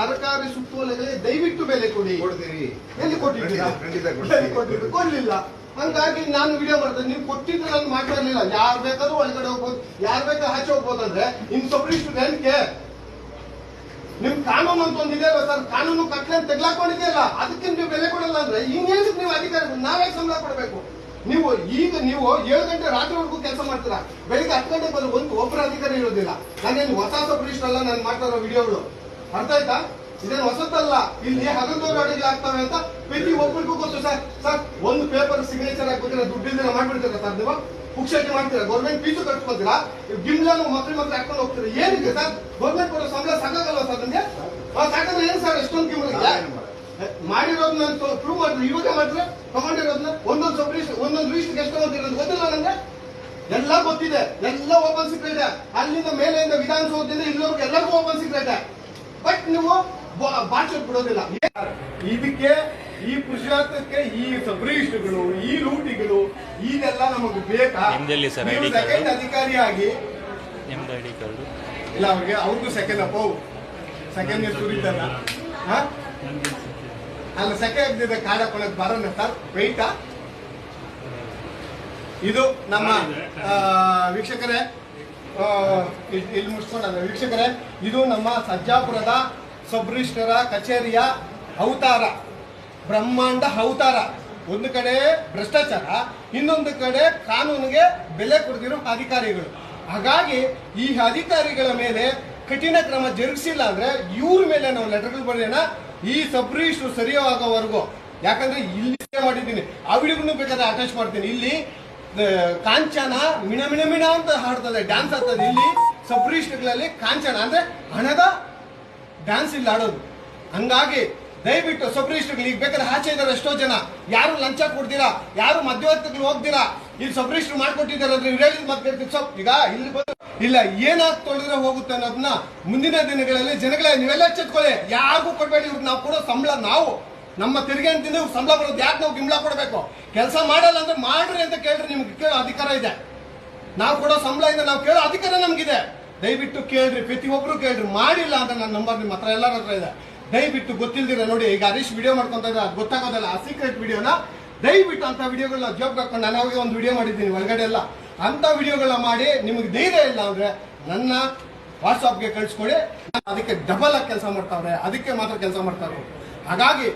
ಸರ್ಕಾರಿ ಸುತ್ತೋಲೆಗಳಿಗೆ ದಯವಿಟ್ಟು ಬೆಲೆ ಕೊಡಿ. ಕೊಡ್ತೀವಿ ಎಲ್ಲಿ ಕೊಟ್ಟಿದ್ದೀರಾ. ಕೊಡ್ಲಿಲ್ಲ. ಹಂಗಾಗಿ ನಾನು ವಿಡಿಯೋ ಮಾಡ್ತೇನೆ. ನೀವು ಕೊಟ್ಟಿದ್ರೆ ನಾನು ಮಾಡ್ತಾ ಯಾರ್ ಯಾರು ಬೇಕಾದ್ರೂ ಒಳಗಡೆ ಹೋಗ್ಬೋದು. ಯಾರ್ ಬೇಕಾದ್ರೂ ಆಚೆ ಹೋಗ್ಬೋದು ಅಂದ್ರೆ ಇನ್ ಸಬ್ರಿಷ್ಟು ಏನಕ್ಕೆ ನಿಮ್ ಕಾನೂನು ಅಂತ ಒಂದಿದೆ ಸರ್? ಕಾನೂನು ಕಟ್ಲೆ ತೆಗ್ಲಾಕೊಂಡಿದೆಯಲ್ಲ ಅದಕ್ಕೆ ನೀವು ಬೆಲೆ ಕೊಡಲ್ಲ ಅಂದ್ರೆ ಇನ್ನೇನಕ್ಕೆ ನೀವು ಅಧಿಕಾರ ನಾವೇ ಸಂಬಳ ಕೊಡಬೇಕು. ನೀವು ಈಗ ನೀವು ಏಳು ಗಂಟೆ ರಾತ್ರಿವರೆಗೂ ಕೆಲಸ ಮಾಡ್ತೀರಾ? ಬೆಳಿಗ್ಗೆ ಹತ್ತು ಗಂಟೆ ಬಂದ್ರೆ ಒಂದು ಒಬ್ಬರ ಅಧಿಕಾರಿ ಇರೋದಿಲ್ಲ ನಾನೇನು ಹೊಸ ಸಬ್ರಿಸ್ಟ್ ಅಲ್ಲ? ನಾನು ಮಾಡ್ತಾ ಇರೋ ವಿಡಿಯೋಗಳು ಅರ್ಥ ಆಯ್ತಾ? ಇದೇನು ಹೊಸತಲ್ಲ ಇಲ್ಲಿ ಹಗಲ್ದೋರು ಅಡಿಗೆ ಆಗ್ತವೆ ಅಂತ ಪ್ರತಿ ಒಬ್ಬರಿಗೂ ಗೊತ್ತು ಸರ್. ಸರ್ ಒಂದು ಪೇಪರ್ ಸಿಗ್ನೇಚರ್ ಹಾಕ್ಬಿಟ್ಟಿರ ದುಡ್ಡಿಂದ ಮಾಡ್ಬಿಡ್ತೀರಾ ಸರ್ ನೀವು? ಪುಕ್ಷಕ್ಕೆ ಮಾಡ್ತೀರಾ? ಗೌರ್ಮೆಂಟ್ ಫೀಸು ಕಟ್ಕೊತೀರಾ ಗಿಮ್ಲಾನು ಮಕ್ಳು ಮಕ್ಳು ಹಾಕೊಂಡು ಹೋಗ್ತೀರಾ? ಏನಿದೆ ಸರ್? ಗೌರ್ಮೆಂಟ್ ಕೊಡೋ ಸಂಬಳ ಸಾಕಾಗಲ್ವಾ ಸರ್ ನಿಮಗೆ? ಸಾಕಂದ್ರೆ ಏನು ಸರ್ ಎಷ್ಟೊಂದು ಗಿಮ್ಲ ನಾವೇನು ಮಾಡಲ್ಲ. ಮಾಡಿರೋದನ್ನ ಪ್ರೂವ್ ಮಾಡಿದ್ರು ಇವಾಗ ಮಾಡಿದ್ರೆ ತಗೊಂಡಿರೋದನ್ನ ಒಂದೊಂದು ಸಬ್ರಿಸ್ಟ್ ಒಂದೊಂದು ಲೀಸ್ಟ್ ಎಷ್ಟು ತಗೊಂಡಿರೋದು ಗೊತ್ತಿಲ್ಲ ನಂಗೆ? ಎಲ್ಲ ಗೊತ್ತಿದೆ. ಎಲ್ಲ ಓಪನ್ ಸೀಕ್ರೆಟ್ ಅಲ್ಲಿಂದ ಮೇಲೆಯಿಂದ ವಿಧಾನಸೌಧದಿಂದ ಇಲ್ಲಿವರೆಗೂ ಎಲ್ಲರಿಗೂ ಓಪನ್ ಸೀಕ್ರೆಟ್ ನೀವು ಬಾಚೋದ್ ಬಿಡೋದಿಲ್ಲ. ಇದಕ್ಕೆ ಈ ಪುರುಷಾರ್ಥಕ್ಕೆ ಈ ಸಬ್ರಿಸ್ಟ್ಗಳು ಈ ಲೂಟಿಗಳು ಇದೆಲ್ಲ ನಮಗೆ ಬೇಕಾ? ಸೆಕೆಂಡ್ ಅಧಿಕಾರಿಯಾಗಿ. ಇಲ್ಲ ಅವ್ರಿಗೆ ಅವ್ರಿಗೂ ಸೆಕೆಂಡ್ ಅಪ್ಪ ಸೆಕೆಂಡ್ ಸುರಿತಾರ ಅಲ್ಲ ಸೆಕೆ ಆಗ್ದಿದೆ ಕಾಡ ಕೊಳಕ್ ಬರೋಣ ಸರ್ ವೈಟಾ ಇದು ನಮ್ಮ ಆ, ವೀಕ್ಷಕರೇ ಇಲ್ಲಿ ಮುಗಿಸ್ಕೊಂಡ ವೀಕ್ಷಕರೇ, ಇದು ನಮ್ಮ ಸಜ್ಜಾಪುರದ ಸಬ್ರಿಸ್ಟರ ಕಚೇರಿಯ ಅವತಾರ. ಬ್ರಹ್ಮಾಂಡ ಅವತಾರ. ಒಂದು ಕಡೆ ಭ್ರಷ್ಟಾಚಾರ, ಇನ್ನೊಂದು ಕಡೆ ಕಾನೂನಿಗೆ ಬೆಲೆ ಕೊಡ್ತಿರೋ ಅಧಿಕಾರಿಗಳು. ಹಾಗಾಗಿ ಈ ಅಧಿಕಾರಿಗಳ ಮೇಲೆ ಕಠಿಣ ಕ್ರಮ ಜರುಗಿಸಿಲ್ಲ ಅಂದ್ರೆ ಇವ್ರ ಮೇಲೆ ನಾವು ಲೆಟರ್ಗಳು ಬರೆಯೋಣ, ಈ ಸಬ್ರಿಸ್ಟ್ ಸರಿಯಾಗೋವರೆಗೂ. ಯಾಕಂದ್ರೆ ಇಲ್ಲಿ ಮಾಡಿದ್ದೀನಿ. ಆ ಬೇಕಾದ್ರೆ ಅಟ್ಯಾಚ್ ಮಾಡ್ತೀನಿ. ಇಲ್ಲಿ ಕಾಂಚನ ಮಿಣ ಮಿಣ ಮಿಣ ಅಂತ ಹಾಡ್ತದೆ. ಡ್ಯಾನ್ಸ್ ಆಗ್ತದೆ. ಇಲ್ಲಿ ಸಬ್ರಿಸ್ಟ್ಗಳಲ್ಲಿ ಕಾಂಚನ ಅಂದ್ರೆ ಹಣದ ಡ್ಯಾನ್ಸ್ ಇಲ್ಲಿ ಆಡೋದು ಹಂಗಾಗಿ ದಯವಿಟ್ಟು ಸಬ್ರಿಸ್ಟ್ಗಳು ಈಗ ಬೇಕಾದ್ರೆ ಆಚೆ ಇದ್ದಾರೆ ಎಷ್ಟೋ ಜನ. ಯಾರು ಲಂಚ ಕೊಡ್ತೀರಾ ಯಾರು ಮಧ್ಯವರ್ತಿಗಳು ಹೋಗ್ತೀರಾ ಇಲ್ಲಿ ಸಬ್ರಿಸ್ಟ್ ಮಾಡ್ಕೊಟ್ಟಿದ್ದಾರೆ ಅಂದ್ರೆ ಇವ್ರು ಹೇಳಿದ್ ಮತ್ತೆ ಸೊಪ್ ಈಗ ಇಲ್ಲಿ ಬಂದು, ಇಲ್ಲ, ಏನಾಗ್ ತೊಳೆದ್ರೆ ಹೋಗುತ್ತೆ ಅನ್ನೋದನ್ನ ಮುಂದಿನ ದಿನಗಳಲ್ಲಿ ಜನಗಳೇ ನೀವೆಲ್ಲ ಎಚ್ಚೆತ್ಕೊಳ್ಳಿ. ಯಾರಿಗೂ ಕೊಡಬೇಡಿ, ಇವ್ರಿಗೆ ನಾವು ಕೊಡೋ ಸಂಬಳ ನಾವು. ನಮ್ಮ ತೆರಿಗೆ ಅಂತ ಸಂಬಳ ಬರೋದು ಯಾಕೆ ನಾವು ಗಿಂಬಳ ಕೊಡಬೇಕು? ಕೆಲಸ ಮಾಡಲ್ಲ ಅಂದ್ರೆ ಮಾಡ್ರಿ ಅಂತ ಕೇಳ್ರಿ ನಿಮ್ಗೆ ಕೇಳೋ ಅಧಿಕಾರ ಇದೆ. ನಾವು ಕೊಡೋ ಸಂಬಳ ಇಂದ, ನಾವು ಕೇಳೋ ಅಧಿಕಾರ ನಮ್ಗಿದೆ. ದಯವಿಟ್ಟು ಕೇಳ್ರಿ, ಪ್ರತಿಯೊಬ್ರು ಕೇಳ್ರಿ. ಮಾಡಿಲ್ಲ ಅಂತ ನನ್ನ ನಂಬರ್ ನಿಮ್ಮ ಹತ್ರ ಎಲ್ಲರ ಹತ್ರ ಇದೆ. ದಯವಿಟ್ಟು ಗೊತ್ತಿಲ್ದಿರ ನೋಡಿ, ಈಗ ಹರೀಶ್ ವಿಡಿಯೋ ಮಾಡ್ಕೊಂತ ಅದ್ ಗೊತ್ತಾಗೋದಲ್ಲ, ಆ ಸೀಕ್ರೆಟ್ ವಿಡಿಯೋನ ದಯವಿಟ್ಟು ಅಂತ ವಿಡಿಯೋಗಳನ್ನ ಜೋಬ್ ಹಾಕೊಂಡು ನಾನು ಅವಾಗ ಒಂದು ವಿಡಿಯೋ ಮಾಡಿದ್ದೀನಿ ಒಳಗಡೆ ಎಲ್ಲ. ಅಂತ ವಿಡಿಯೋಗಳನ್ನ ಮಾಡಿ, ನಿಮಗೆ ಧೈರ್ಯ ಇಲ್ಲ ಅಂದ್ರೆ ನನ್ನ ವಾಟ್ಸಪ್ಗೆ ಕಳಿಸ್ಕೊಳ್ಳಿ ಅದಕ್ಕೆ ಡಬಲ್ ಆಗಿ ಕೆಲಸ ಮಾಡ್ತಾವ್ರೆ. ಅದಕ್ಕೆ ಮಾತ್ರ ಕೆಲಸ ಮಾಡ್ತಾರೆ ಹಾಗಾಗಿ